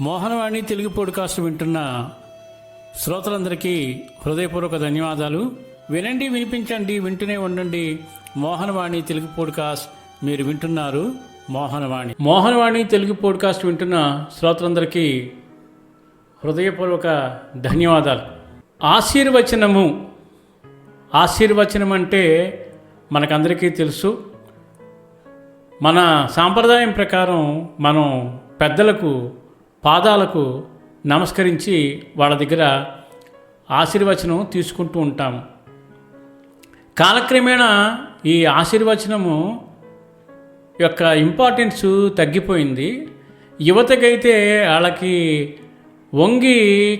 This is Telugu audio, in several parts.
మోహనవాణి తెలుగు పోడ్కాస్ట్ వింటున్న శ్రోతలందరికీ హృదయపూర్వక ధన్యవాదాలు. వినండి వినిపించండి వింటూనే ఉండండి. మోహనవాణి తెలుగు పోడ్కాస్ట్ మీరు వింటున్నారు. మోహనవాణి. మోహనవాణి తెలుగు పోడ్కాస్ట్ వింటున్న శ్రోతలందరికీ హృదయపూర్వక ధన్యవాదాలు. ఆశీర్వచనము. ఆశీర్వచనం అంటే మనకందరికీ తెలుసు. మన సాంప్రదాయం ప్రకారం మనం పెద్దలకు పాదాలకు నమస్కరించి వాళ్ళ దగ్గర ఆశీర్వచనం తీసుకుంటూ ఉంటాము కాలక్రమేణా ఈ ఆశీర్వచనము యొక్క ఇంపార్టెన్స్ తగ్గిపోయింది. యువతకైతే వాళ్ళకి వంగి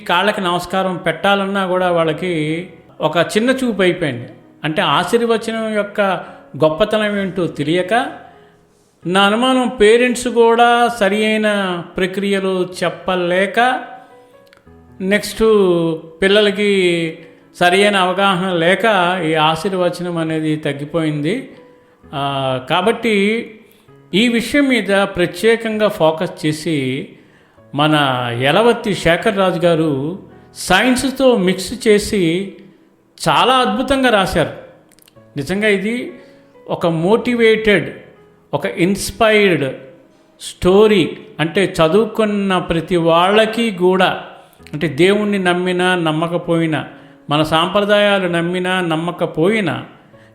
కాళ్ళకి నమస్కారం పెట్టాలన్నా కూడా వాళ్ళకి ఒక చిన్న చూపు అయిపోయింది. అంటే ఆశీర్వచనం యొక్క గొప్పతనం ఏంటో తెలియక నా అనుమానం పేరెంట్స్ కూడా సరి అయిన ప్రక్రియలు చెప్పలేక నెక్స్ట్ పిల్లలకి సరి అయిన అవగాహన లేక ఈ ఆశీర్వచనం అనేది తగ్గిపోయింది. కాబట్టి ఈ విషయం మీద ప్రత్యేకంగా ఫోకస్ చేసి మన యలవత్తి శేఖర్ రాజు గారు సైన్స్తో మిక్స్ చేసి చాలా అద్భుతంగా రాశారు. నిజంగా ఇది ఒక మోటివేటెడ్ ఒక ఇన్స్పైర్డ్ స్టోరీ అంటే చదువుకున్న ప్రతి వాళ్ళకి కూడా అంటే దేవుణ్ణి నమ్మినా నమ్మకపోయినా మన సాంప్రదాయాలు నమ్మినా నమ్మకపోయినా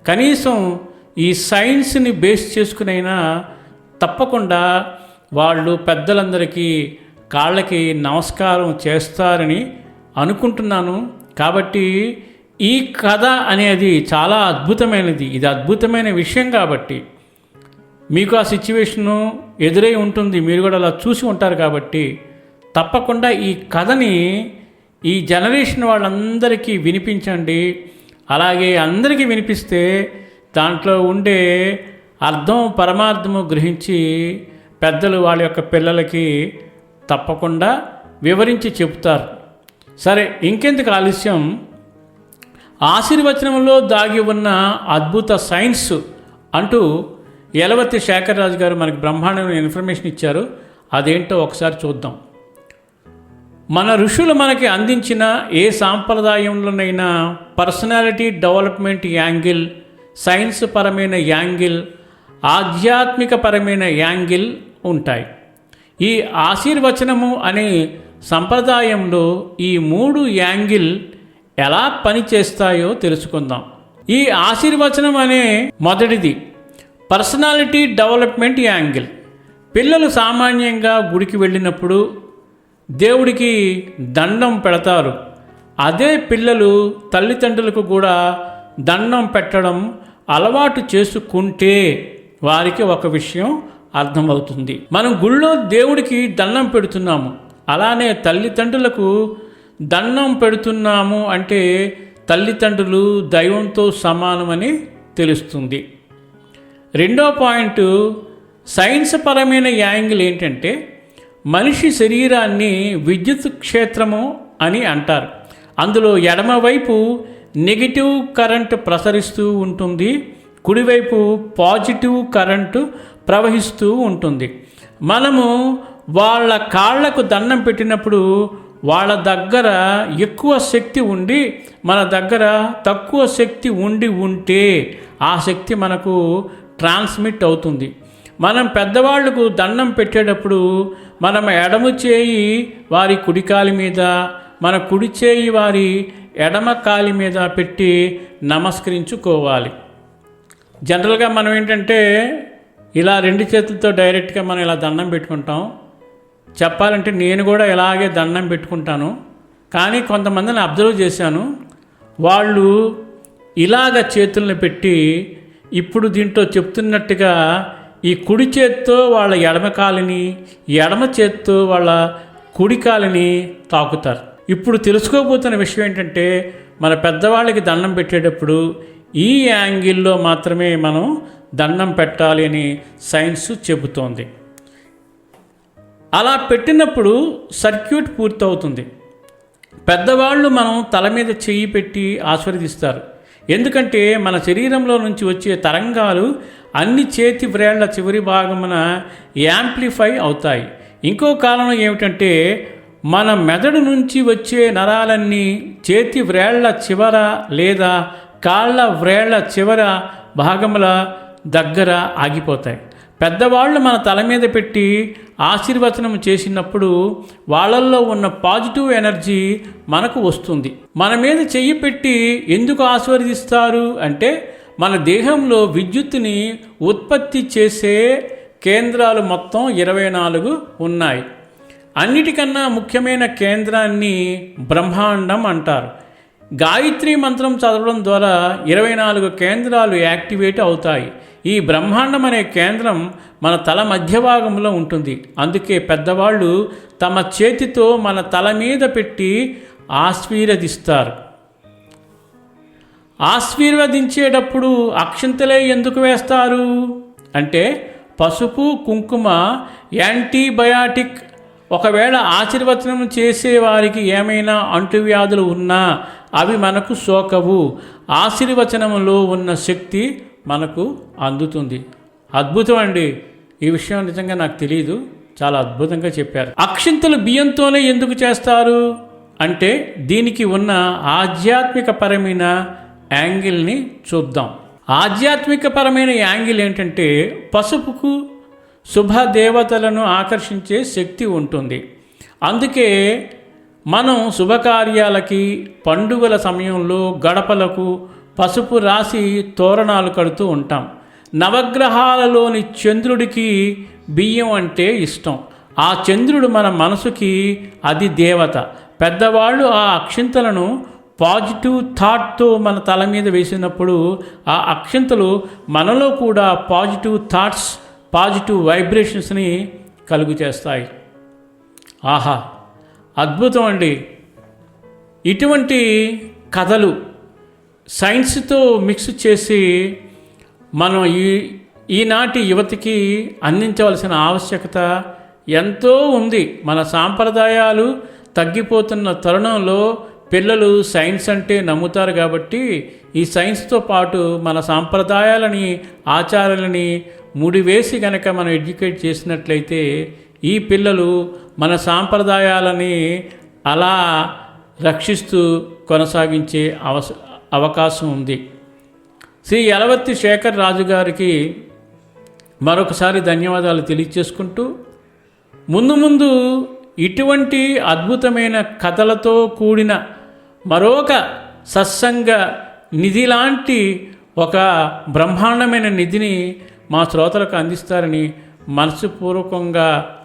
కనీసం ఈ సైన్స్ని బేస్ చేసుకునైనా తప్పకుండా వాళ్ళు పెద్దలందరికీ కాళ్ళకి నమస్కారం చేస్తారని అనుకుంటున్నాను. కాబట్టి ఈ కథ అనేది చాలా అద్భుతమైనది. ఇది అద్భుతమైన విషయం కాబట్టి మీకు ఆ సిచ్యువేషను ఎదురై ఉంటుంది మీరు కూడా అలా చూసి ఉంటారు కాబట్టి తప్పకుండా ఈ కథని ఈ జనరేషన్ వాళ్ళందరికీ వినిపించండి. అలాగే అందరికీ వినిపిస్తే దాంట్లో ఉండే అర్థం పరమార్థము గ్రహించి పెద్దలు వాళ్ళ యొక్క పిల్లలకి తప్పకుండా వివరించి చెప్తారు సరే ఇంకెందుకు ఆలస్యం? ఆశీర్వచనంలో దాగి ఉన్న అద్భుత సైన్స్ అంటూ యలవతి శేఖర్ రాజు గారు మనకి బ్రహ్మాండమైన ఇన్ఫర్మేషన్ ఇచ్చారు. అదేంటో ఒకసారి చూద్దాం. మన ఋషులు మనకి అందించిన ఏ సాంప్రదాయంలోనైనా పర్సనాలిటీ డెవలప్మెంట్ యాంగిల్ సైన్స్ పరమైన యాంగిల్ ఆధ్యాత్మిక పరమైన యాంగిల్ ఉంటాయి. ఈ ఆశీర్వచనము అనే సంప్రదాయంలో ఈ మూడు యాంగిల్ ఎలా పనిచేస్తాయో తెలుసుకుందాం. ఈ ఆశీర్వచనం అనే మొదటిది. Personality development angle. పిల్లలు సామాన్యంగా గుడికి వెళ్ళినప్పుడు దేవుడికి దండం పెడతారు. అదే పిల్లలు తల్లిదండ్రులకు కూడా దండం పెట్టడం అలవాటు చేసుకుంటే వారికి ఒక విషయం అర్థమవుతుంది. మనం గుళ్ళో దేవుడికి దండం పెడుతున్నాము. అలానే తల్లిదండ్రులకు దండం పెడుతున్నాము అంటే తల్లిదండ్రులు దైవంతో సమానమని తెలుస్తుంది. రెండో పాయింట్ సైన్స్ పరమైన యాంగిల్ ఏంటంటే మనిషి శరీరాన్ని విద్యుత్ క్షేత్రము అని అంటారు. అందులో ఎడమవైపు నెగిటివ్ కరెంట్ ప్రసరిస్తూ ఉంటుంది కుడివైపు పాజిటివ్ కరెంటు ప్రవహిస్తూ ఉంటుంది. మనము వాళ్ళ కాళ్ళకు దండం పెట్టినప్పుడు వాళ్ళ దగ్గర ఎక్కువ శక్తి ఉండి మన దగ్గర తక్కువ శక్తి ఉండి ఉంటే ఆ శక్తి మనకు ట్రాన్స్మిట్ అవుతుంది. మనం పెద్దవాళ్ళకు దండం పెట్టేటప్పుడు మనం ఎడమ చేయి వారి కుడికాలి మీద మన కుడి చేయి వారి ఎడమ కాలి మీద పెట్టి నమస్కరించుకోవాలి. జనరల్గా మనం ఏంటంటే ఇలా రెండు చేతులతో డైరెక్ట్గా మనం ఇలా దండం పెట్టుకుంటాం. చెప్పాలంటే నేను కూడా ఇలాగే దండం పెట్టుకుంటాను. కానీ కొంతమందిని అబ్జర్వ్ చేశాను. వాళ్ళు ఇలాగ చేతుల్ని పెట్టి ఇప్పుడు దీంట్లో చెప్తున్నట్టుగా ఈ కుడి చేత్తో వాళ్ళ ఎడమ కాలిని ఎడమ చేత్తో వాళ్ళ కుడి కాలిని తాకుతారు. ఇప్పుడు తెలుసుకోబోతున్న విషయం ఏంటంటే మన పెద్దవాళ్ళకి దండం పెట్టేటప్పుడు ఈ యాంగిల్లో మాత్రమే మనం దండం పెట్టాలి అని సైన్స్ చెబుతోంది. అలా పెట్టినప్పుడు సర్క్యూట్ పూర్తవుతుంది. పెద్దవాళ్ళు మనం తల మీద చెయ్యి పెట్టి ఆస్వాదిస్తారు ఎందుకంటే మన శరీరంలో నుంచి వచ్చే తరంగాలు అన్ని చేతి వ్రేళ్ళ చివరి భాగమున యాంప్లిఫై అవుతాయి. ఇంకో కారణం ఏమిటంటే మన మెదడు నుంచి వచ్చే నరాలన్నీ చేతి వ్రేళ్ళ చివర లేదా కాళ్ళ వ్రేళ్ళ చివర భాగముల దగ్గర ఆగిపోతాయి. పెద్దవాళ్ళు మన తల మీద పెట్టి ఆశీర్వచనం చేసినప్పుడు వాళ్ళల్లో ఉన్న పాజిటివ్ ఎనర్జీ మనకు వస్తుంది. మన మీద చెయ్యి పెట్టి ఎందుకు ఆశీర్వదిస్తారు అంటే మన దేహంలో విద్యుత్తుని ఉత్పత్తి చేసే కేంద్రాలు మొత్తం ఇరవై నాలుగు ఉన్నాయి. అన్నిటికన్నా ముఖ్యమైన కేంద్రాన్ని బ్రహ్మాండం అంటారు. గాయత్రి మంత్రం చదవడం ద్వారా ఇరవై నాలుగు కేంద్రాలు యాక్టివేట్ అవుతాయి. ఈ బ్రహ్మాండం అనే కేంద్రం మన తల మధ్య భాగంలో ఉంటుంది. అందుకే పెద్దవాళ్ళు తమ చేతితో మన తల మీద పెట్టి ఆశీర్వదిస్తారు. ఆశీర్వదించేటప్పుడు అక్షంతలే ఎందుకు వేస్తారు? అంటే పసుపు కుంకుమ యాంటీబయాటిక్ ఒకవేళ ఆశీర్వచనం చేసేవారికి ఏమైనా అంటువ్యాధులు ఉన్నా అవి మనకు సోకవు. ఆశీర్వచనంలో ఉన్న శక్తి మనకు అందుతుంది. అద్భుతం అండి. ఈ విషయం నిజంగా నాకు తెలియదు చాలా అద్భుతంగా చెప్పారు. అక్షింతలు బియ్యంతోనే ఎందుకు చేస్తారు? అంటే దీనికి ఉన్న ఆధ్యాత్మిక పరమైన యాంగిల్ని చూద్దాం. ఆధ్యాత్మిక పరమైన యాంగిల్ ఏంటంటే పసుపుకు శుభ దేవతలను ఆకర్షించే శక్తి ఉంటుంది. అందుకే మనం శుభకార్యాలకి పండుగల సమయంలో గడపలకు పసుపు రాసి తోరణాలు కడుతూ ఉంటాం. నవగ్రహాలలోని చంద్రుడికి బియ్యం అంటే ఇష్టం. ఆ చంద్రుడు మన మనసుకి అది దేవత. పెద్దవాళ్ళు ఆ అక్షింతలను పాజిటివ్ థాట్తో మన తల మీద వేసినప్పుడు ఆ అక్షింతలు మనలో కూడా పాజిటివ్ థాట్స్ పాజిటివ్ వైబ్రేషన్స్ని కలుగు చేస్తాయి. ఆహా! అద్భుతం అండి. ఇటువంటి కథలు సైన్స్తో మిక్స్ చేసి మనం ఈ ఈనాటి యువతికి అందించవలసిన ఆవశ్యకత ఎంతో ఉంది. మన సాంప్రదాయాలు తగ్గిపోతున్న తరుణంలో పిల్లలు సైన్స్ అంటే నమ్ముతారు కాబట్టి ఈ సైన్స్తో పాటు మన సాంప్రదాయాలని ఆచారాలని ముడివేసి గనక మనం ఎడ్యుకేట్ చేసినట్లయితే ఈ పిల్లలు మన సాంప్రదాయాలని అలా రక్షిస్తూ కొనసాగించే అవస అవకాశం ఉంది. శ్రీ యలవత్తి శేఖర్ రాజు గారికి మరొకసారి ధన్యవాదాలు తెలియచేసుకుంటూ ముందు ముందు ఇటువంటి అద్భుతమైన కథలతో కూడిన మరొక సత్సంగ నిధి లాంటి ఒక బ్రహ్మాండమైన నిధిని మా శ్రోతలకు అందిస్తారని మనసుపూర్వకంగా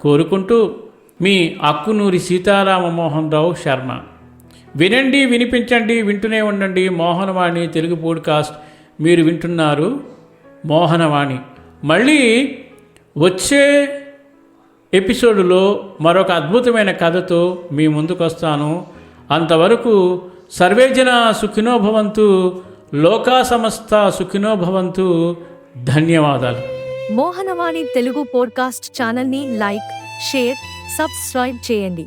కోరుకుంటూ మీ అక్కునూరి సీతారామమోహన్ రావు శర్మ. వినండి వినిపించండి వింటూనే ఉండండి. మోహనవాణి తెలుగు పోడ్కాస్ట్. మీరు వింటున్నారు మోహనవాణి. మళ్ళీ వచ్చే ఎపిసోడ్లో మరొక అద్భుతమైన కథతో మీ ముందుకు వస్తాను అంతవరకు సర్వేజన సుఖినోభవంతు లోకా సమస్త సుఖినోభవంతు. ధన్యవాదాలు. మోహనవాణి తెలుగు పోడ్కాస్ట్ ఛానల్ని లైక్ షేర్ సబ్స్క్రైబ్ చేయండి.